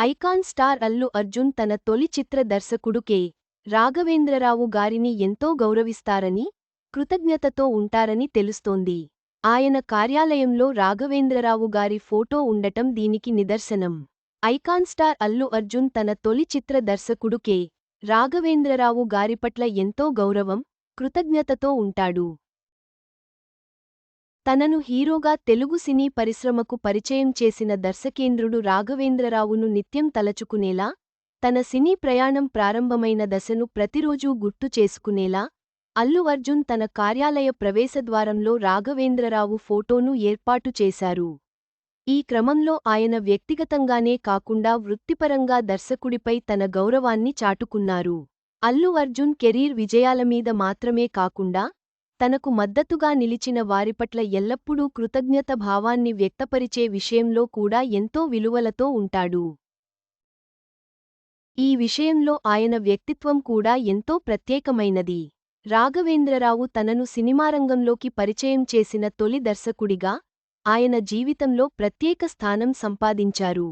Icon star Allu Arjun తన తొలి చిత్ర దర్శకుడు కె. రాఘవేంద్రరావు గారిని ఎంతో గౌరవిస్తారని కృతజ్ఞతతో ఉంటారని తెలుస్తోంది. ఆయన కార్యాలయంలో రాఘవేంద్రరావు గారి ఫోటో ఉండటం దీనికి నిదర్శనం. ఐకాన్ స్టార్ అల్లు అర్జున్ తన తొలి చిత్ర దర్శకుడు కె. రాఘవేంద్రరావు గారిపట్ల ఎంతో గౌరవం కృతజ్ఞతతో ఉంటాడు. తనను హీరోగా తెలుగు సినీ పరిశ్రమకు పరిచయం చేసిన దర్శకేంద్రుడు రాఘవేంద్రరావును నిత్యం తలచుకునేలా తన సినీ ప్రయాణం ప్రారంభమైన దశను ప్రతిరోజూ గుర్తు చేసుకునేలా అల్లు అర్జున్ తన కార్యాలయ ప్రవేశద్వారంలో రాఘవేంద్రరావు ఫోటోను ఏర్పాటు చేశారు. ఈ క్రమంలో ఆయన వ్యక్తిగతంగానే కాకుండా వృత్తిపరంగా దర్శకుడిపై తన గౌరవాన్ని చాటుకున్నారు. అల్లు అర్జున్ కెరీర్ విజయాలమీద మాత్రమే కాకుండా తనకు మద్దతుగా నిలిచిన వారిపట్ల ఎల్లప్పుడూ కృతజ్ఞత భావాన్ని వ్యక్తపరిచే విషయంలో కూడా ఎంతో విలువలతో ఉంటాడు. ఈ విషయంలో ఆయన వ్యక్తిత్వం కూడా ఎంతో ప్రత్యేకమైనది. రాఘవేంద్రరావు తనను సినిమారంగంలోకి పరిచయం చేసిన తొలి దర్శకుడిగా ఆయన జీవితంలో ప్రత్యేక స్థానం సంపాదించారు.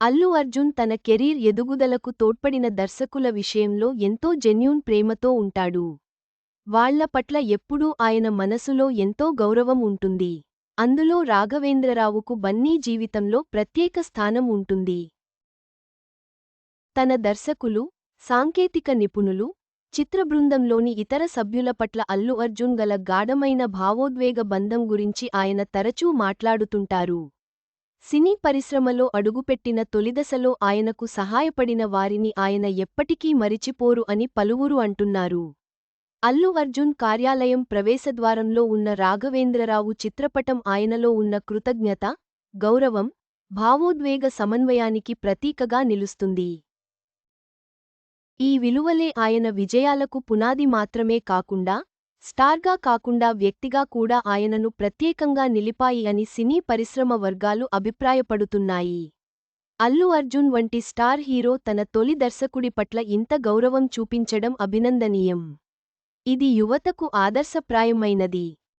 అల్లు అర్జున్ తన కెరీర్ ఎదుగుదలకు తోడ్పడిన దర్శకుల విషయంలో ఎంతో జెన్యూన్ ప్రేమతో ఉంటాడు. వాళ్ళ పట్ల ఎప్పుడూ ఆయన మనసులో ఎంతో గౌరవం ఉంటుంది. అందులో రాఘవేంద్రరావుకు బన్నీ జీవితంలో ప్రత్యేక స్థానం ఉంటుంది. తన దర్శకులు సాంకేతిక నిపుణులు చిత్రబృందంలోని ఇతర సభ్యుల పట్ల అల్లు అర్జున్ గల గాఢమైన భావోద్వేగ బంధం గురించి ఆయన తరచూ మాట్లాడుతుంటారు. సినీ పరిశ్రమలో అడుగుపెట్టిన తొలిదశలో ఆయనకు సహాయపడిన వారిని ఆయన ఎప్పటికీ మరిచిపోరు అని పలువురు అంటున్నారు. అల్లు అర్జున్ కార్యాలయం ప్రవేశద్వారంలో ఉన్న రాఘవేంద్రరావు చిత్రపటం ఆయనలో ఉన్న కృతజ్ఞత గౌరవం భావోద్వేగ సమన్వయానికి ప్రతీకగా నిలుస్తుంది. ఈ విలువలే ఆయన విజయాలకు పునాది మాత్రమే కాకుండా స్టార్గా కాకుండా వ్యక్తిగా కూడా ఆయనను ప్రత్యేకంగా నిలిపాయి అని సినీ పరిశ్రమ వర్గాలు అభిప్రాయపడుతున్నాయి. అల్లు అర్జున్ వంటి స్టార్ హీరో తన తొలి దర్శకుడి పట్ల ఇంత గౌరవం చూపించడం అభినందనీయం. ఇది యువతకు ఆదర్శప్రాయమైనది.